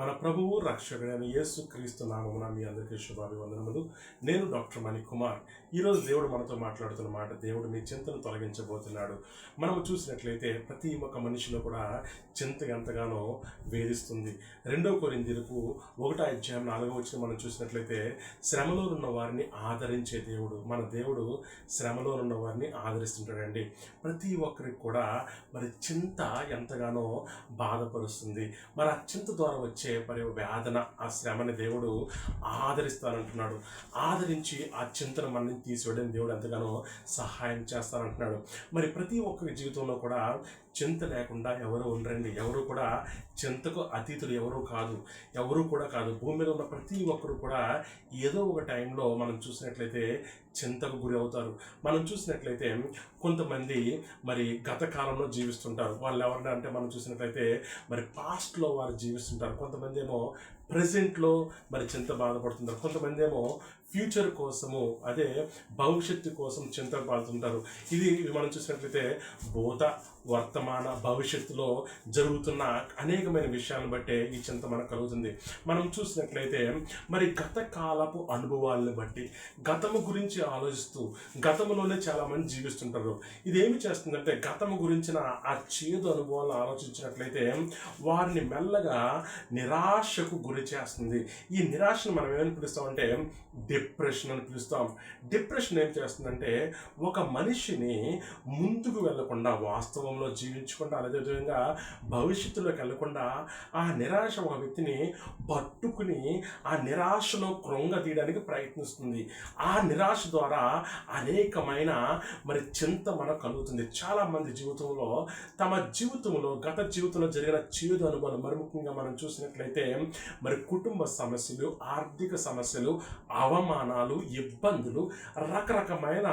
మన ప్రభువు రక్షకుడైన యేసు క్రీస్తు నామమున మీ అందరికీ శుభాభివందనములు. నేను డాక్టర్ మణికుమార్. ఈరోజు దేవుడు మనతో మాట్లాడుతున్న మాట దేవుడు మీ చింతను తొలగించబోతున్నాడు. మనము చూసినట్లయితే ప్రతి ఒక్క మనిషిలో కూడా చింత ఎంతగానో వేధిస్తుంది. రెండవ కొరిందీలకు ఒకటో అధ్యాయం నాలుగో వచ్చిన మనం చూసినట్లయితే శ్రమలో ఉన్న వారిని ఆదరించే దేవుడు మన దేవుడు శ్రమలో ఉన్న వారిని ఆదరిస్తుంటాడండి. ప్రతి ఒక్కరికి కూడా మరి చింత ఎంతగానో బాధపరుస్తుంది. మరి ఆ చింత ద్వారా వచ్చే మరి వేదన ఆ శ్రమని దేవుడు ఆదరిస్తానంటున్నాడు. ఆదరించి ఆ చింతను మనని తీసివేయడం దేవుడు ఎంతగానో సహాయం చేస్తానంటున్నాడు. మరి ప్రతి ఒక్కరి జీవితంలో కూడా చింత లేకుండా ఎవరు ఉండరండి. ఎవరు కూడా చింతకు అతీతులు ఎవరు కాదు. ఎవరు కూడా కాదు. భూమి మీద ఉన్న ప్రతి ఒక్కరు కూడా ఏదో ఒక టైంలో మనం చూసినట్లయితే చింతకు గురి అవుతారు. మనం చూసినట్లయితే కొంతమంది మరి గత కాలంలో జీవిస్తుంటారు. వాళ్ళు ఎవరన్నా అంటే మనం చూసినట్లయితే మరి పాస్ట్లో వారు జీవిస్తుంటారు. కొంతమంది ఏమో ప్రజెంట్లో మరి చింత బాధపడుతుంటారు. కొంతమంది ఏమో ఫ్యూచర్ కోసము అదే భవిష్యత్తు కోసం చింత పడుతుంటారు. ఇది మనం చూసినట్లయితే భూత వర్తమాన భవిష్యత్తులో జరుగుతున్న అనేకమైన విషయాలను బట్టే ఈ చింత మనకు కలుగుతుంది. మనం చూసినట్లయితే మరి గత కాలపు అనుభవాలను బట్టి గతము గురించి ఆలోచిస్తూ గతంలోనే చాలా మంది జీవిస్తుంటారు. ఇది ఏమి చేస్తుందంటే గతము గురించిన ఆ చేదు అనుభవాలను ఆలోచించినట్లయితే వారిని మెల్లగా నిరాశకు గురి చేస్తుంది. ఈ నిరాశను మనం ఏమని పిలుస్తామంటే డిప్రెషన్ అని పిలుస్తాం. డిప్రెషన్ ఏం చేస్తుందంటే ఒక మనిషిని ముందుకు వెళ్ళకుండా వాస్తవంలో జీవించకుండా అదేవిధంగా భవిష్యత్తులోకి వెళ్ళకుండా ఆ నిరాశ ఒక వ్యక్తిని పట్టుకుని ఆ నిరాశను కృంగ తీయడానికి ప్రయత్నిస్తుంది. ఆ నిరాశ ద్వారా అనేకమైన మరి చింత మనకు కలుగుతుంది. చాలామంది జీవితంలో తమ జీవితంలో గత జీవితంలో జరిగిన చేదు అనుభవాలు మరి ముఖ్యంగా మనం చూసినట్లయితే మరి కుటుంబ సమస్యలు ఆర్థిక సమస్యలు అవమానాలు ఇబ్బందులు రకరకమైన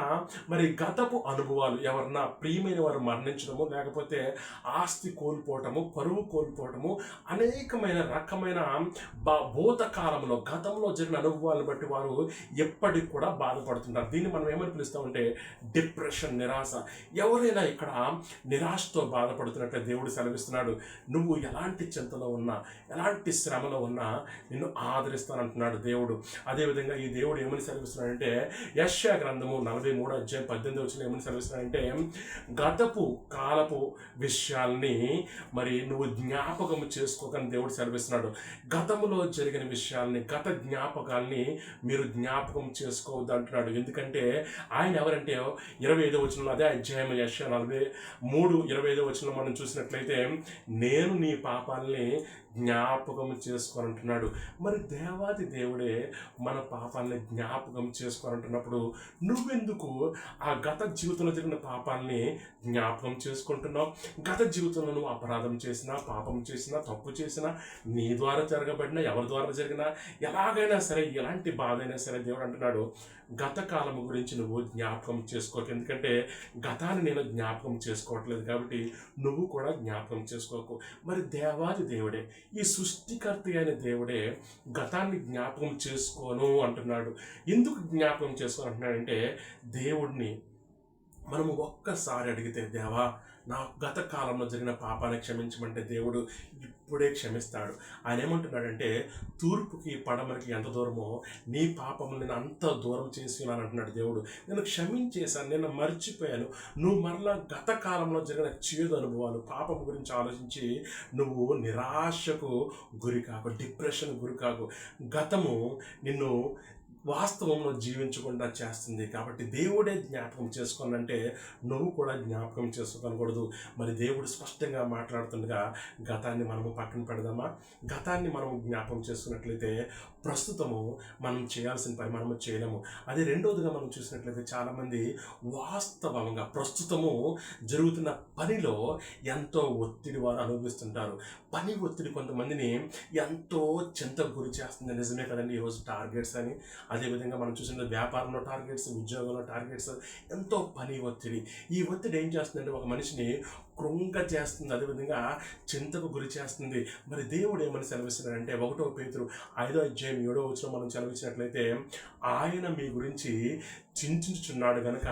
మరి గతపు అనుభవాలు ఎవరన్నా ప్రియమైన వారు మరణించడము లేకపోతే ఆస్తి కోల్పోవటము పరువు కోల్పోవటము అనేకమైన రకమైన బ- భూతకాలంలో గతంలో జరిగిన అనుభవాలను బట్టి వారు ఎప్పటికి కూడా బాధపడుతున్నారు దీన్ని మనం ఏమని పిలుస్తామంటే డిప్రెషన్ నిరాశ. ఎవరైనా ఇక్కడ నిరాశతో బాధపడుతున్నట్లే దేవుడు సెలవిస్తున్నాడు. నువ్వు ఎలాంటి చింతలో ఉన్నా ఎలాంటి శ్రమలో ఉన్నా నిన్ను ఆదరిస్తానంటున్నాడు దేవుడు. అదేవిధంగా ఈ దేవుడు ఏమని సెలవిస్తున్నాడంటే యశ్యా గ్రంథము నలభై మూడు అధ్యాయం పద్దెనిమిది వచ్చిన ఏమని సెలవిస్తున్నాడంటే గతపు కాలపు విషయాల్ని మరి నువ్వు జ్ఞాపకం చేసుకోకని దేవుడు సెలవిస్తున్నాడు. గతములో జరిగిన విషయాల్ని గత జ్ఞాపకాల్ని మీరు జ్ఞాపకం చేసుకోవద్దు అంటున్నాడు. ఎందుకంటే ఆయన ఎవరంటే ఇరవై ఐదో వచ్చిన అదే అధ్యాయం యశ్యా నలభై మూడు ఇరవై ఐదో వచ్చిన మనం చూసినట్లయితే నేను నీ పాపాలని జ్ఞాపకం చేసుకోనంటున్నాడు. మరి దేవాది దేవుడే మన పాపాలని జ్ఞాపకం చేసుకోనంటున్నప్పుడు నువ్వెందుకు ఆ గత జీవితంలో జరిగిన పాపాలని జ్ఞాపకం చేసుకుంటున్నావు? గత జీవితంలో నువ్వు అపరాధం చేసినా పాపం చేసినా తప్పు చేసినా నీ ద్వారా జరగబడినా ఎవరి ద్వారా జరిగినా ఎలాగైనా సరే ఎలాంటి బాధ అయినా సరే దేవుడు అంటున్నాడు గత కాలం గురించి నువ్వు జ్ఞాపకం చేసుకోకు. ఎందుకంటే గతాన్ని నేను జ్ఞాపకం చేసుకోవట్లేదు కాబట్టి నువ్వు కూడా జ్ఞాపకం చేసుకోకు. మరి దేవాది దేవుడే ఈ సృష్టికర్త అయిన దేవుడే గతాన్ని జ్ఞాపకం చేసుకోను అంటున్నాడు. ఎందుకు జ్ఞాపకం చేసుకోను అంటున్నాడంటే దేవుడిని మనము ఒక్కసారి అడిగితే దేవా నా గత కాలంలో జరిగిన పాపాన్ని క్షమించమంటే దేవుడు ఇప్పుడే క్షమిస్తాడు. ఆయన ఏమంటున్నాడంటే తూర్పుకి పడమరకి ఎంత దూరమో నీ పాపములు నేను అంత దూరం చేసి ఉన్నాను అంటున్నాడు దేవుడు. నేను క్షమించేశాను నేను మర్చిపోయాను. నువ్వు మరలా గత కాలంలో జరిగిన చేదు అనుభవాలు పాపం గురించి ఆలోచించి నువ్వు నిరాశకు గురికాకు డిప్రెషన్ గురి కాకు. గతము నిన్ను వాస్తవంలో జీవించకుండా చేస్తుంది. కాబట్టి దేవుడే జ్ఞాపకం చేసుకోనంటే నువ్వు కూడా జ్ఞాపకం చేసుకోకూడదు మరి దేవుడు స్పష్టంగా మాట్లాడుతుండగా గతాన్ని మనము పక్కన పెడదామా? గతాన్ని మనం జ్ఞాపకం చేసుకున్నట్లయితే ప్రస్తుతము మనం చేయాల్సిన పని మనము చేయలేము. అదే రెండోదిగా మనం చూసినట్లయితే చాలామంది వాస్తవంగా ప్రస్తుతము జరుగుతున్న పనిలో ఎంతో ఒత్తిడి వారు అనుభవిస్తుంటారు. పని ఒత్తిడి కొంతమందిని ఎంతో చింతకు గురి చేస్తుంది. నిజమే కదండి ఈరోజు టార్గెట్స్ అని. అదేవిధంగా మనం చూసిన వ్యాపారంలో టార్గెట్స్ ఉద్యోగంలో టార్గెట్స్ ఎంతో పని ఒత్తిడి. ఈ ఒత్తిడి ఏం చేస్తుందంటే ఒక మనిషిని కృంగ చేస్తుంది. అదేవిధంగా చింతకు గురి చేస్తుంది. మరి దేవుడు ఏమని సెలవిస్తున్నాడంటే ఒకటో పేతురు ఐదో అధ్యాయం ఏడో వచ్చిన మనం సెలవిచ్చినట్లయితే ఆయన మీ గురించి చింతించుచున్నాడు గనక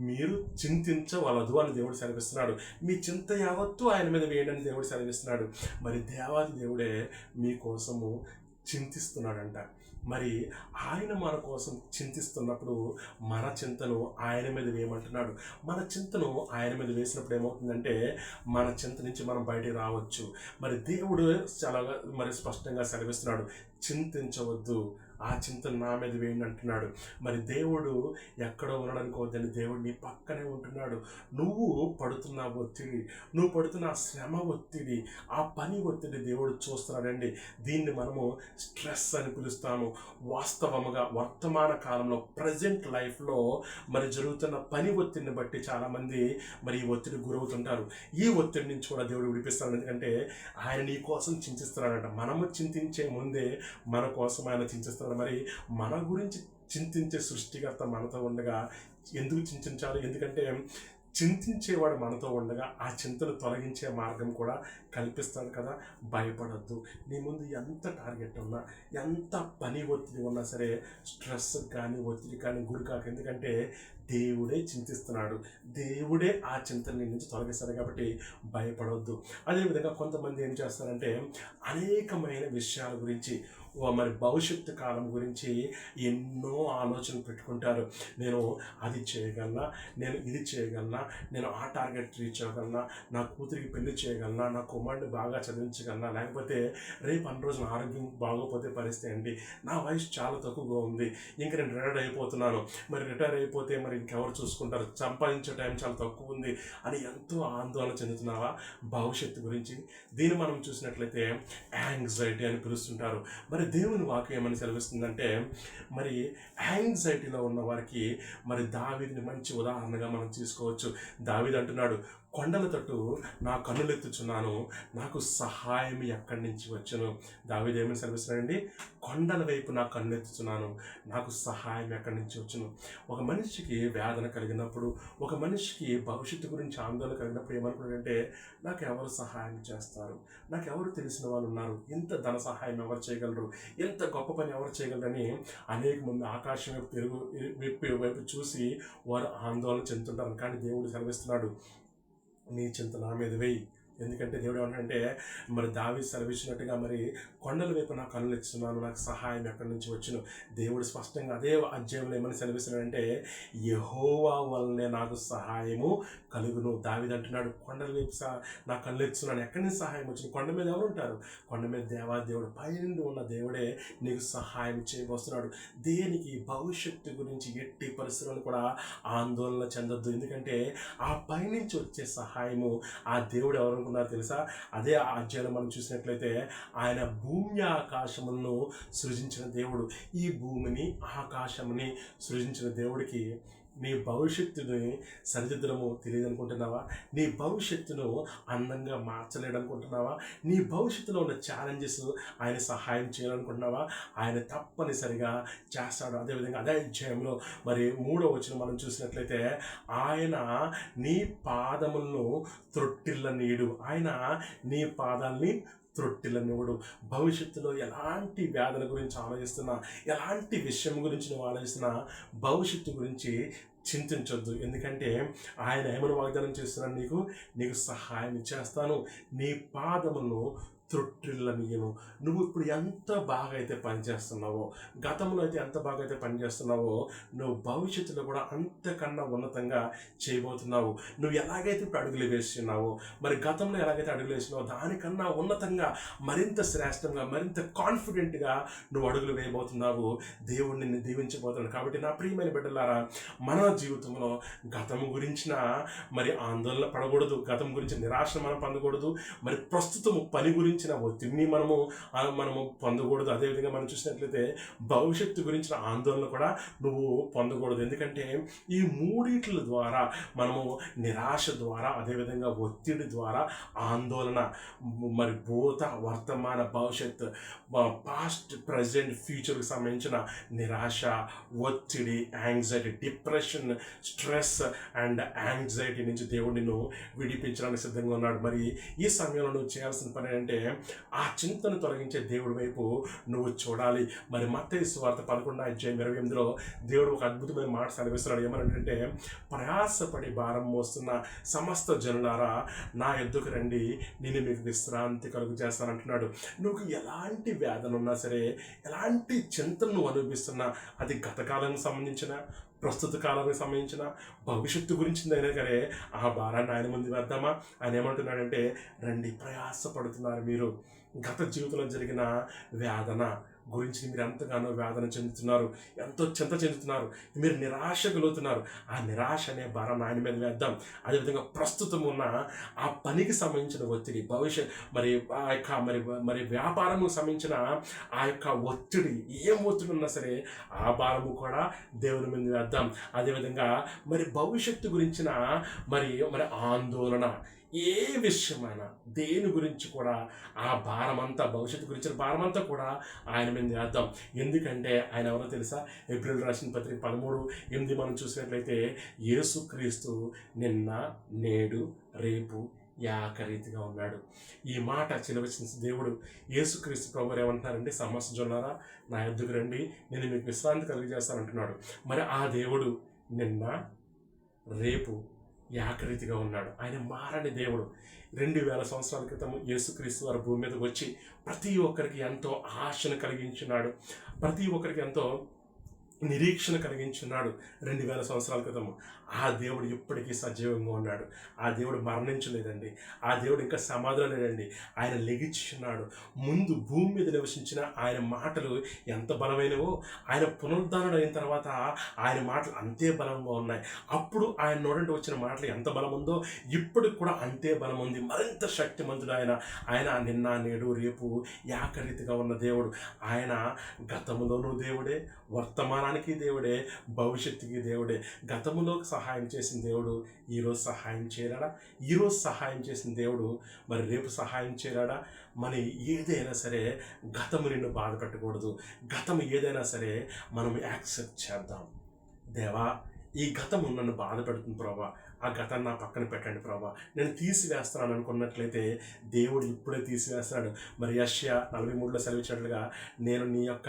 మీరు చింతించవలదు అని దేవుడు సెలవిస్తున్నాడు. మీ చింత యావత్తు ఆయన మీద వేయండి అని దేవుడు సెలవిస్తున్నాడు. మరి దేవాది దేవుడే మీకోసము చింతిస్తున్నాడంట. మరి ఆయన మన కోసం చింతిస్తున్నప్పుడు మన చింతను ఆయన మీద వేయమంటున్నాడు. మన చింతను ఆయన మీద వేసినప్పుడు ఏమవుతుందంటే మన చింత నుంచి మనం బయటికి రావచ్చు. మరి దేవుడు చాలా మరి స్పష్టంగా సెలవిస్తున్నాడు చింతించవద్దు ఆ చింతను నా మీద వేయండి అంటున్నాడు. మరి దేవుడు ఎక్కడో ఉండడానికి దేవుడు నీ పక్కనే ఉంటున్నాడు. నువ్వు పడుతున్న ఒత్తిడి నువ్వు పడుతున్న శ్రమ ఒత్తిడి ఆ పని ఒత్తిడి దేవుడు చూస్తున్నాడండి దీన్ని మనము స్ట్రెస్ అని పిలుస్తాము. వాస్తవముగా వర్తమాన కాలంలో ప్రజెంట్ లైఫ్లో మరి జరుగుతున్న పని ఒత్తిడిని బట్టి చాలామంది మరి ఈ ఒత్తిడి గురవుతుంటారు. ఈ ఒత్తిడి నుంచి కూడా దేవుడు విడిపిస్తాడు. ఎందుకంటే ఆయన నీ కోసం చింతిస్తున్నాడంట. మనము చింతించే ముందే మన కోసం ఆయన చింతిస్తున్నాడు మరి మన గురించి చింతించే సృష్టికర్త మనతో ఉండగా ఎందుకు చింతించాలి ఎందుకంటే చింతించేవాడు మనతో ఉండగా ఆ చింతను తొలగించే మార్గం కూడా కల్పిస్తాడు కదా. భయపడద్దు. నీ ముందు ఎంత టార్గెట్ ఉన్నా ఎంత పని ఒత్తిడి ఉన్నా సరే స్ట్రెస్ కానీ ఒత్తిడి కానీ గురి కాక. ఎందుకంటే దేవుడే చింతిస్తున్నాడు. దేవుడే ఆ చింతని నుంచి తొలగిస్తాడు కాబట్టి భయపడవద్దు అదేవిధంగా కొంతమంది ఏం చేస్తారంటే అనేకమైన విషయాల గురించి మరి భవిష్యత్తు కాలం గురించి ఎన్నో ఆలోచనలు పెట్టుకుంటారు. నేను అది చేయగలనా? నేను ఇది చేయగలనా? నేను ఆ టార్గెట్ రీచ్ అవ్వగలనా? నా కూతురికి పెళ్ళి చేయగలనా? నా కుమారుడిని బాగా చదివించగలనా? లేకపోతే రేపు అన్ని రోజున ఆరోగ్యం బాగోపోతే పరిస్థితి ఏంటి? నా వయసు చాలా తక్కువగా ఉంది. ఇంకా నేను రిటైర్ అయిపోతున్నాను. మరి రిటైర్ అయిపోతే మరి ఇంకెవరు చూసుకుంటారు? సంపాదించే టైం చాలా తక్కువ ఉంది అని ఎంతో ఆందోళన చెందుతున్నావా? భవిష్యత్తు గురించి. దీన్ని మనం చూసినట్లయితే యాంగ్జైటీ అని పిలుస్తుంటారు. మరి మరి దేవుని వాక్యం ఏమని సెలవిస్తుందంటే మరి యాంగ్జైటీలో ఉన్న వారికి మరి దావిదిని మంచి ఉదాహరణగా మనం తీసుకోవచ్చు. దావిది అంటున్నాడు కొండల తట్టు నా కన్నులెత్తుచున్నాను. నాకు సహాయం ఎక్కడి నుంచి వచ్చును? దావిదేమని సెలవిస్తున్నాడండి? కొండల వైపు నా కన్నులెత్తుచున్నాను. నాకు సహాయం ఎక్కడి నుంచి వచ్చును? ఒక మనిషికి వేదన కలిగినప్పుడు ఒక మనిషికి భవిష్యత్తు గురించి ఆందోళన కలిగినప్పుడు ఏమనుకున్నాడంటే నాకు ఎవరు సహాయం చేస్తారు? నాకు ఎవరు తెలిసిన వాళ్ళు ఉన్నారు? ఇంత ధన సహాయం ఎవరు చేయగలరు? ఎంత గొప్ప పని ఎవరు చేయగలరని అనేక మంది ఆకాశం వైపు పెరుగు వైపు చూసి వారు ఆందోళన చెందుతుంటారు కానీ దేవుడు సెలవిస్తున్నాడు. အနည်းချင်းတနာမဲ့တပိတ် ఎందుకంటే దేవుడు ఏమంటే మరి దావి సెలవిచ్చినట్టుగా మరి కొండల వైపు నా కన్నులు ఇస్తున్నాను నాకు సహాయం ఎక్కడి నుంచి వచ్చును? దేవుడు స్పష్టంగా అదే అధ్యాయంలో ఏమని సెలవిస్తున్నాడంటే యహోవా వల్లనే నాకు సహాయము కలుగును. దావిదంటున్నాడు కొండల వైపు నా కళ్ళు ఇస్తున్నాను ఎక్కడి నుంచి సహాయం వచ్చింది? కొండ మీద ఎవరు ఉంటారు? కొండ మీద దేవా దేవుడు పైనుండి ఉన్న దేవుడే నీకు సహాయం చేయబోస్తున్నాడు. దేనికి? భవిష్యత్తు గురించి ఎట్టి పరిస్థితులను కూడా ఆందోళన చెందొద్దు. ఎందుకంటే ఆ పైనుంచి వచ్చే సహాయము ఆ దేవుడు ఎవరు అనుకున్నారు తెలుసా? అదే ఆ అధ్యాయంలో మనం చూసినట్లయితే ఆయన భూమి ఆకాశములను సృజించిన దేవుడు. ఈ భూమిని ఆకాశముని సృజించిన దేవుడికి నీ భవిష్యత్తుని సరిదిద్దడము తెలియదు అనుకుంటున్నావా నీ భవిష్యత్తును అందంగా మార్చలేడనుకుంటున్నావా? నీ భవిష్యత్తులో ఉన్న ఛాలెంజెస్ ఆయన సహాయం చేయాలనుకుంటున్నావా? ఆయన తప్పనిసరిగా చేస్తాడు. అదేవిధంగా అదే అధ్యాయంలో మరి మూడో వచ్చిన మనం చూసినట్లయితే ఆయన నీ పాదములను త్రొట్టిల్ల నీడు ఆయన నీ పాదాల్ని త్రొట్టిలనివ్వడు. భవిష్యత్తులో ఎలాంటి వ్యాధుల గురించి ఆలోచిస్తున్నా ఎలాంటి విషయం గురించి నువ్వు ఆలోచిస్తున్నా భవిష్యత్తు గురించి చింతించొద్దు. ఎందుకంటే ఆయన ఏమైనా వాగ్దానం చేస్తున్నాను నీకు? నీకు సహాయం చేస్తాను. నీ పాదములను త్రొట్టిల్లనియను నువ్వు ఇప్పుడు ఎంత బాగా అయితే పనిచేస్తున్నావో గతంలో అయితే ఎంత బాగా అయితే పనిచేస్తున్నావో నువ్వు భవిష్యత్తులో కూడా అంతకన్నా ఉన్నతంగా చేయబోతున్నావు. నువ్వు ఎలాగైతే ఇప్పుడు అడుగులు వేస్తున్నావో మరి గతంలో ఎలాగైతే అడుగులు వేసినావో దానికన్నా ఉన్నతంగా మరింత శ్రేష్టంగా మరింత కాన్ఫిడెంట్గా నువ్వు అడుగులు వేయబోతున్నావు. దేవుణ్ణి నిన్ను దీవించబోతున్నాడు. కాబట్టి నా ప్రియమైన బిడ్డలారా మన జీవితంలో గతం గురించిన మరి ఆందోళన పడకూడదు. గతం గురించి నిరాశ మనం పొందకూడదు. మరి ప్రస్తుతం పని గురించి గురించిన ఒత్తిడిని మనము మనము పొందకూడదు. అదేవిధంగా మనం చూసినట్లయితే భవిష్యత్తు గురించిన ఆందోళన కూడా నువ్వు పొందకూడదు. ఎందుకంటే ఈ మూడిట్ల ద్వారా మనము నిరాశ ద్వారా అదేవిధంగా ఒత్తిడి ద్వారా ఆందోళన మరి భూత వర్తమాన భవిష్యత్ పాస్ట్ ప్రజెంట్ ఫ్యూచర్కి సంబంధించిన నిరాశ ఒత్తిడి anxiety depression stress and anxiety నుంచి దేవుడు నిన్ను విడిపించడానికి సిద్ధంగా ఉన్నాడు. మరి ఈ సమయంలో నువ్వు చేయాల్సిన పని అంటే ఆ చింతను తొలగించే దేవుడి వైపు నువ్వు చూడాలి. మరి మత్తయి వార్త పదకొండు అధ్యాయం ఇరవై ఎనిమిదిలో దేవుడు ఒక అద్భుతమైన మాట సెలవిస్తున్నాడు. ఏమనంటే ప్రయాసపడి భారం మోస్తున్న సమస్త జనులారా నా ఎద్దుకు రండి నేను మీకు విశ్రాంతి కలుగు చేస్తానంటున్నాడు నువ్వు ఎలాంటి వేదన ఉన్నా సరే ఎలాంటి చింతను నువ్వు అనుభవిస్తున్నా అది గతకాలం సంబంధించిన ప్రస్తుత కాలానికి సంబంధించిన భవిష్యత్తు గురించిందైనా కానీ ఆ భారాన్ని ఆయన ముందు వేద్దామా? ఆయన ఏమంటున్నాడంటే రండి ప్రయాసపడుతున్నారు మీరు. గత జీవితంలో జరిగిన వేదన గురించి మీరు ఎంతగానో వేదన చెందుతున్నారు ఎంతో చింత చెందుతున్నారు మీరు నిరాశగలుగుతున్నారు ఆ నిరాశ అనే భారం ఆయన మీద వేద్దాం. అదేవిధంగా ప్రస్తుతం ఉన్న ఆ పనికి సంబంధించిన ఒత్తిడి భవిష్యత్ మరి ఆ యొక్క మరి మరి వ్యాపారము సంబంధించిన ఆ యొక్క ఒత్తిడి ఏం ఒత్తిడి ఉన్నా సరే ఆ భారము కూడా దేవుని మీద వేద్దాం. అదేవిధంగా మరి భవిష్యత్తు గురించిన మరి మరి ఆందోళన ఏ విషయమైనా దేని గురించి కూడా ఆ భారమంతా భవిష్యత్తు గురించిన భారమంతా కూడా ఆయన మీద వేద్దాం. ఎందుకంటే ఆయన ఎవరో తెలుసా? ఏప్రిల్ రాసిన పత్రిక పదమూడు ఎనిమిది మనం చూసినట్లయితే యేసుక్రీస్తు నిన్న నేడు రేపు యాకరీతిగా ఉన్నాడు. ఈ మాట చిలవచ్చిన దేవుడు యేసుక్రీస్తు ప్రభు ఏమంటున్నారండి? సమస్య జొన్నారా నా ఎద్దుకు రండి నేను మీకు విశ్రాంతి కలిగజేస్తానంటున్నాడు. మరి ఆ దేవుడు నిన్న రేపు ఏకరీతిగా ఉన్నాడు. ఆయన మారని దేవుడు. రెండు వేల సంవత్సరాల క్రితం యేసుక్రీస్తు వారు భూమి మీదకి వచ్చి ప్రతి ఒక్కరికి ఎంతో ఆశను కలిగించున్నాడు. ప్రతి ఒక్కరికి ఎంతో నిరీక్షణ కలిగించున్నాడు రెండు వేల సంవత్సరాల క్రితం. ఆ దేవుడు ఇప్పటికీ సజీవంగా ఉన్నాడు. ఆ దేవుడు మరణించలేదండి. ఆ దేవుడు ఇంకా సమాధిలో లేదండి ఆయన లెగిచున్నాడు ముందు భూమి మీద నివసించిన ఆయన మాటలు ఎంత బలమైనవో ఆయన పునరుద్ధరణ అయిన తర్వాత ఆయన మాటలు అంతే బలంగా ఉన్నాయి. అప్పుడు ఆయన నోడంటే వచ్చిన మాటలు ఎంత బలం ఉందో ఇప్పటికి కూడా అంతే బలం ఉంది మరింత శక్తిమంతుడు ఆయన. ఆయన నిన్న నేడు రేపు యాకరీతిగా ఉన్న దేవుడు. ఆయన గతములోనూ దేవుడే వర్తమానానికి దేవుడే భవిష్యత్తుకి దేవుడే. గతములో సహాయం చేసిన దేవుడు ఈరోజు సహాయం చేయరాడా? ఈరోజు సహాయం చేసిన దేవుడు మరి రేపు సహాయం చేయరాడా? మరి ఏదైనా సరే గతము నిన్ను బాధ పెట్టకూడదు. గతము ఏదైనా సరే మనం యాక్సెప్ట్ చేద్దాం. దేవా ఈ గతము నన్ను బాధ పెడుతుంది ప్రభా. ఆ గతాన్ని నా పక్కన పెట్టండి ప్రభా. నేను తీసివేస్తున్నాను అనుకున్నట్లయితే దేవుడు ఇప్పుడే తీసివేస్తున్నాడు. మరి యష్యా నలభై మూడులో సెలవిచ్చినట్లుగా నేను నీ యొక్క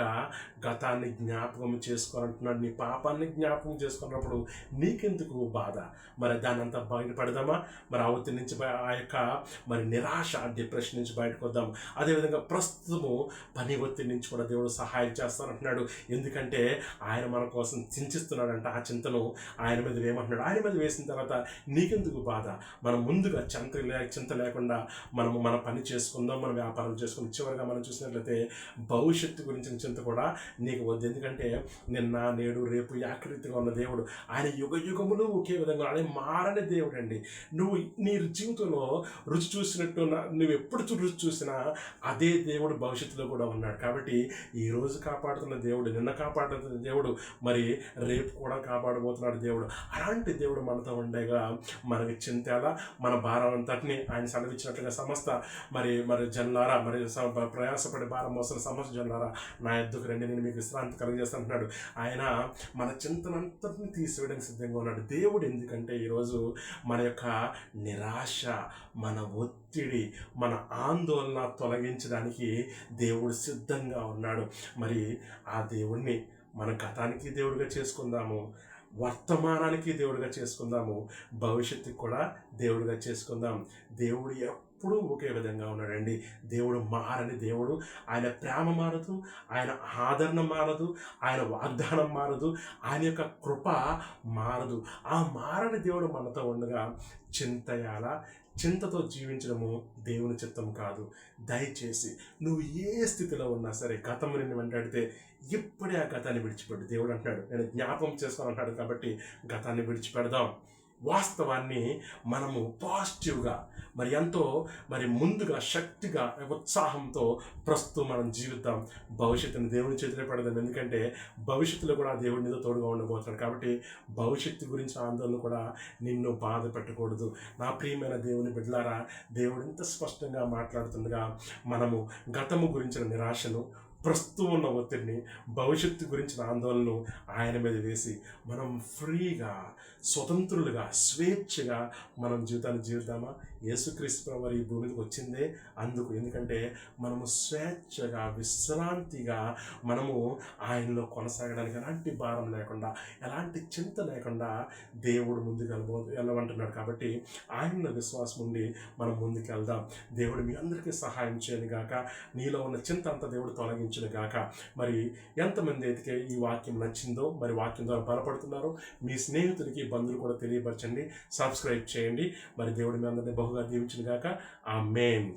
గతాన్ని జ్ఞాపకం చేసుకోవాలంటున్నాడు. నీ పాపాన్ని జ్ఞాపకం చేసుకున్నప్పుడు నీకెందుకు బాధ? మరి దాని అంతా బయటపడదామా? మరి ఆ ఒత్తిడి నుంచి ఆ యొక్క మరి నిరాశ డిప్రెషన్ నుంచి బయటకు వద్దాం అదేవిధంగా ప్రస్తుతము పని ఒత్తిడి నుంచి కూడా దేవుడు సహాయం చేస్తానంటున్నాడు. ఎందుకంటే ఆయన మన కోసం చింతిస్తున్నాడంట ఆ చింతను. ఆయన మీద వేయమంటున్నాడు. ఆయన మీద వేసిన తర్వాత నీకెందుకు బాధ? మనం ముందుగా చింత లే చింత లేకుండా మనము మన పని చేసుకుందాం మన వ్యాపారం చేసుకుందాం. చివరిగా మనం చూసినట్లయితే భవిష్యత్తు గురించిన చింత కూడా నీకు వద్దు. ఎందుకంటే నిన్న నేడు రేపు యాకరీతిగా ఉన్న దేవుడు ఆయన యుగ యుగములు ఒకే విధంగా ఆయన మారని దేవుడు అండి నువ్వు నీ జీవితంలో రుచి చూసినట్టు నువ్వు ఎప్పుడు రుచి చూసినా అదే దేవుడు భవిష్యత్తులో కూడా ఉన్నాడు. కాబట్టి ఈ రోజు కాపాడుతున్న దేవుడు నిన్న కాపాడుతున్న దేవుడు మరి రేపు కూడా కాపాడబోతున్నాడు దేవుడు. అలాంటి దేవుడు మనతో ఉండేగా మనకి చింతేలా మన భారం అంతటిని ఆయన సెలవిచ్చినట్లుగా సమస్త మరి మరి జన్లారా మరి స- ప్రయాసపడి భారం మోసిన సమస్త జన్లారా నా ఎద్దుకు రండి నేను మీకు విశ్రాంతి కలిగజేస్తానంటున్నాడు. ఆయన మన చింతనంతటిని తీసివేయడానికి సిద్ధంగా ఉన్నాడు. దేవుడు ఎందుకంటే ఈరోజు మన యొక్క నిరాశ మన ఒత్తిడి మన ఆందోళన తొలగించడానికి దేవుడు సిద్ధంగా ఉన్నాడు. మరి ఆ దేవుణ్ణి మన గతానికి దేవుడిగా చేసుకుందాము. వర్తమానానికి దేవుడిగా చేసుకుందాము. భవిష్యత్తుకి కూడా దేవుడిగా చేసుకుందాం. దేవుడు ఎప్పుడూ ఒకే విధంగా ఉన్నాడండి. దేవుడు మారని దేవుడు. ఆయన ప్రేమ మారదు ఆయన ఆదరణ మారదు ఆయన వాగ్దానం మారదు ఆయన యొక్క కృప మారదు. ఆ మారని దేవుడు మనతో ఉండగా చింతయాల చింతతో జీవించడము దేవుని చిత్తం కాదు. దయచేసి నువ్వు ఏ స్థితిలో ఉన్నా సరే గతము నిన్ను వెంటాడితే ఇప్పుడే ఆ గతాన్ని విడిచిపెట్టు. దేవుడు అంటాడు నేను జ్ఞాపకం చేస్తాను అంటాడు కాబట్టి గతాన్ని విడిచిపెడదాం. వాస్తవాన్ని మనము పాజిటివ్గా మరి ఎంతో మరి ముందుగా శక్తిగా ఉత్సాహంతో ప్రస్తుతం మనం జీవితం భవిష్యత్తుని దేవుని చేతిలో పెడదాం. ఎందుకంటే భవిష్యత్తులో కూడా దేవుడి మీద తోడుగా ఉండబోతున్నాడు. కాబట్టి భవిష్యత్తు గురించి ఆందోళన కూడా నిన్ను బాధ పెట్టకూడదు. నా ప్రియమైన దేవుని బిడ్డలారా దేవుడు ఇంత స్పష్టంగా మాట్లాడుతుండగా మనము గతము గురించిన నిరాశను ప్రస్తుతం ఉన్న ఒత్తిడిని భవిష్యత్తు గురించిన ఆందోళనను ఆయన మీద వేసి మనం ఫ్రీగా స్వతంత్రులుగా స్వేచ్ఛగా మనం జీవితాన్ని జీవిద్దామా? యేసుక్రీస్తు వారి ఈ భూమికి వచ్చిందే అందుకు. ఎందుకంటే మనము స్వేచ్ఛగా విశ్రాంతిగా మనము ఆయనలో కొనసాగడానికి ఎలాంటి భారం లేకుండా ఎలాంటి చింత లేకుండా దేవుడు ముందుకు వెళ్ళబో వెళ్ళమంటున్నాడు. కాబట్టి ఆయనలో విశ్వాసం ఉండి మనం ముందుకు వెళ్దాం. దేవుడు మీ అందరికీ సహాయం చేయను గాక. నీలో ఉన్న చింత అంతా దేవుడు తొలగించను గాక. మరి ఎంతమంది అయితే ఈ వాక్యం నచ్చిందో మరి వాక్యం ద్వారా బలపడుతున్నారో మీ స్నేహితుడికి బంధువులు కూడా తెలియపరచండి సబ్స్క్రైబ్ చేయండి. మరి దేవుడి మీ అందరినీ బహుగా దీవించిన గాక ఆ మెయిన్